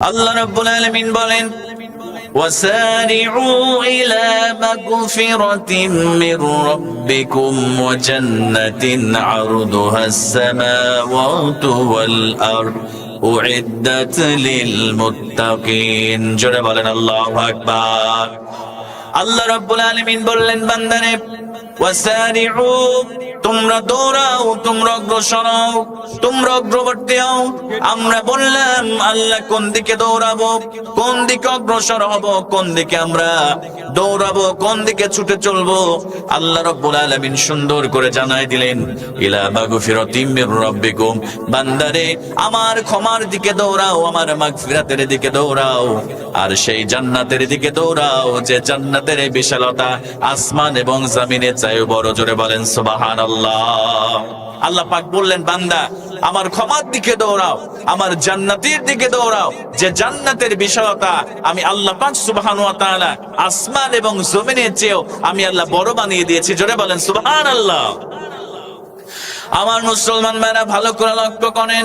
আল্লাহ রাব্বুল আলামিন বলেন وسارعوا إلى مغفرة من ربكم وجنة عرضها السماوات والأرض أعدت للمتقين জোরে বলেন আল্লাহু আকবার আল্লাহ রাব্বুল আলামিন বললেন বান্দারে ওয়াসারিউ তোমরা দৌড়াও, তোমরা অগ্রসর তোমরা অগ্রবর্তী হও। আমরা বললাম, আল্লাহ কোন দিকে দৌড়াবো, কোন দিকে অগ্রসর হব, কোন দিকে আমরা দৌড়াবো, কোন দিকে ছুটে চলবো। আল্লাহ রাব্বুল আলামিন সুন্দর করে জানাই দিলেন, ইলা মির বান্দারে, আমার ক্ষমার দিকে দৌড়াও, আমার মাগফিরাতের দিকে দৌড়াও। আর সেই জান্নাতের দিকে দৌড়াও, যে জান্নাতের বিশালতা আসমান এবং জমিনের চাইও বড় জোরে বলেন সুবাহান আল্লাহ পাক বললেন, বান্দা, আমার ক্ষমার দিকে দৌড়াও, আমার জান্নাতের দিকে দৌড়াও। যে জান্নাতের বিষয়তা আমি আল্লাহ পাক সুবহান ওয়া তাআলা আসমান এবং জমিনের চেয়েও আমি আল্লাহ বড় বানিয়ে দিয়েছি। জোরে বলেন সুবহান আল্লাহ আমার মুসলমান ভাইরা, ভালো করে লক্ষ্য করেন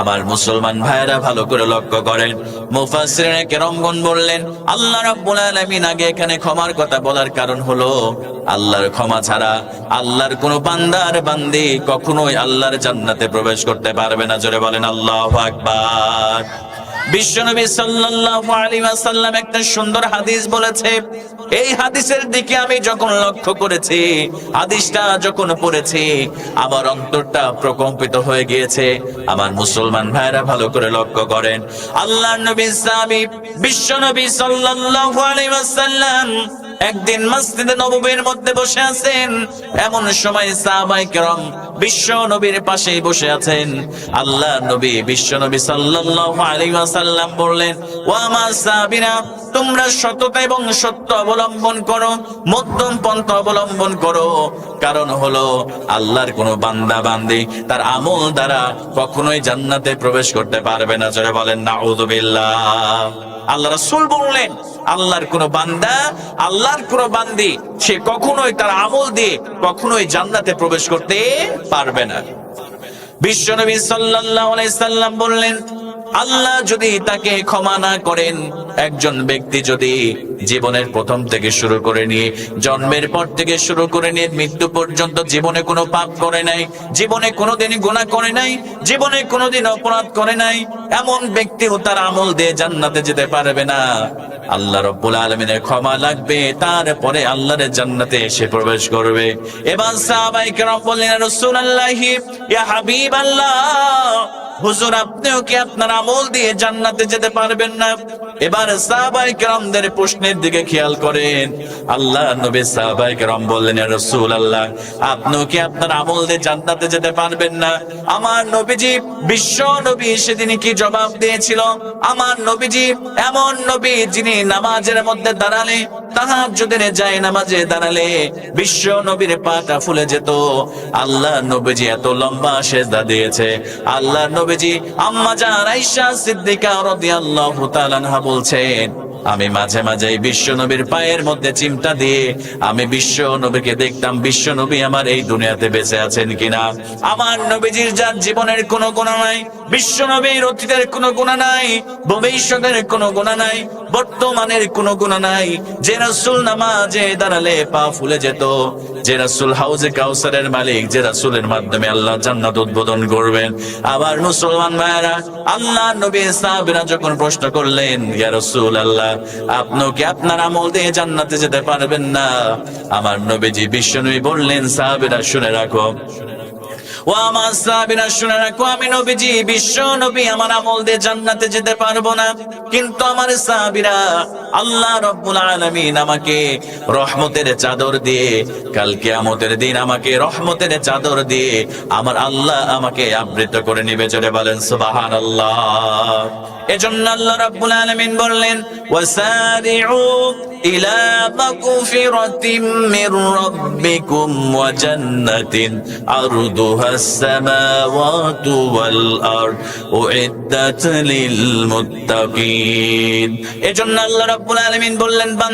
আমার মুসলমান ভাইরা ভালো করে লক্ষ্য করেন। মুফাসসিরিনে কেরামগণ বললেন, আল্লাহ রাব্বুল আলামিন আগে এখানে ক্ষমার কথা বলার কারণ হলো, আল্লাহর ক্ষমা ছাড়া আল্লাহর কোন বান্দার বান্দি কখনোই আল্লাহর জান্নাতে প্রবেশ করতে পারবে না। জোরে বলেন, আল্লাহু আকবার। বিশ্বনবী সাল্লাল্লাহু আলাইহি ওয়াসাল্লাম একটা সুন্দর হাদিস বলেছে। এই হাদিসের দিকে আমি যখন লক্ষ্য করেছি, হাদিসটা যখন পড়েছি, আমার অন্তরটা প্রকম্পিত হয়ে গিয়েছে। আমার মুসলমান ভাইরা ভালো করে লক্ষ্য করেন। আল্লাহর নবী সাহাবী বিশ্বনবী সাল্লাল্লাহু আলাইহি ওয়াসাল্লাম একদিন মসজিদে নববীর মধ্যে বসে আছেন। এমন সময় সাহাবাই কেরম বিশ্ব নবীর পাশেই বসে আছেন। আল্লাহ নবী বিশ্ব নবী সাল্লাল্লাহু আলাইহি বললেন ও আমার সাহাবীরা তোমরা সততা এবং সত্য অবলম্বন করো, মধ্যম পন্থা অবলম্বন করো। কারণ হলো, আল্লাহর কোন বান্দা বান্দি তার আমল দ্বারা কখনোই জান্নাতে প্রবেশ করতে পারবে না। জোরে বলেন নাউযুবিল্লাহ আল্লাহ রাসূল বললেন, আল্লাহর কোন বান্দা, আল্লাহর কোন বান্দি, সে কখনোই তার আমল দিয়ে কখনোই জান্নাতে প্রবেশ করতে পারবে না। বিশ্বনবী সাল্লাল্লাহু আলাইহি সাল্লাম বললেন আল্লাহ যদি তাকে ক্ষমা না করেন একজন ব্যক্তি যদি জীবনের প্রথম থেকে শুরু করে নিয়ে, জন্মের পর থেকে শুরু করে নিয়ে, মৃত্যু পর্যন্ত জীবনে কোনো পাপ করে নাই, জীবনে কোনোদিন গুনাহ করে নাই, জীবনে কোনোদিন অপরাধ করে নাই। এমন ব্যক্তিও তার আমল দিয়ে জান্নাতে যেতে পারবে না। আল্লাহ রব্বুল আলমিনের ক্ষমা লাগবে, তারপরে আল্লাহর জান্নাতে এসে প্রবেশ করবে। এবার সাহাবাই কেরাম ইয়া হাবিবাল্লাহ, হুজুর আপনিও কি আপনার আমল দিয়ে জান্নাতে যেতে পারবেন না? এবার সাহাবাই কেরামদের প্রশ্নের দিকে খেয়াল করেন। আল্লাহ নবী সাহাবাই কেরাম বললেন, ইয়া রাসূলুল্লাহ, আপনিও কি আপনার আমল দিয়ে জান্নাতে যেতে পারবেন না? আমার নবীজি বিশ্ব নবী সেদিন কি জবাব দিয়েছিল? আমার নবীজি এমন নবী যিনি নামাজের মধ্যে দাঁড়ালে তাহার যদি যায় নামাজে দাঁড়ালে বিশ্ব নবীর পাটা ফুলে যেত। আল্লাহ নবীজি এত লম্বা সেজদা দিয়েছে। আল্লাহ নবীজি আম্মা জান আয়েশা সিদ্দিকা রাদিয়াল্লাহু তাআলা বলছেন আমি মাঝে মাঝে বিশ্ব নবীর পায়ের মধ্যে চিমটা দিয়ে আমি বিশ্ব নবীকে দেখতাম, বিশ্ব নবী আমার এই দুনিয়াতে বেঁচে আছেন কিনা? আমার নবীজির যার জীবনের কোনো গুণা নাই, বিশ্ব নবীর অতীতের কোনো গুণা নাই, ভবিষ্যতের কোনো গুণা নাই বর্তমানের কোনো গুণা নাই। যে রাসূল নামাজে দাঁড়ালে পা ফুলে যেত, যে রাসূল হাউজে কাউসারের মালিক, যে রাসূলের মাধ্যমে আল্লাহ জান্নাত উদ্বোধন করবেন। আবার মুসলমান ভাইরা আল্লাহ নবী সাহাবীরা যখন প্রশ্ন করলেন, ইয়া রাসূল আল্লাহ আপনি কি আপনার আমল দিয়ে জান্নাতে যেতে পারবেন না? আমার নবীজি বিশ্বনবী বললেন, সাহাবীরা, শুনে রাখো শুনে রাখো, আমি নবীজি, বিশ্ব নবী, আমার আমল দিয়ে জান্নাতে যেতে পারব না। কিন্তু আমার আল্লাহ রব্বুল আলামিন আমাকে রহমতের চাদর দিয়ে, কাল কিয়ামতের দিন আমাকে রহমতের চাদর দিয়ে, আমার আল্লাহ আমাকে আবৃত করে নিবে, জোরে বলেন, সুবহানাল্লাহ। এজন্য আল্লাহ রাব্বুল আলামিন বললেন ওয়াসারিউ ইলা মাগফিরাতিম মির রাব্বিকুম ওয়া জান্নাতিন আরদুহা السماوات والأرض أعدت للمتقين এজন্য আল্লাহ রাব্বুল আলামিন বললেন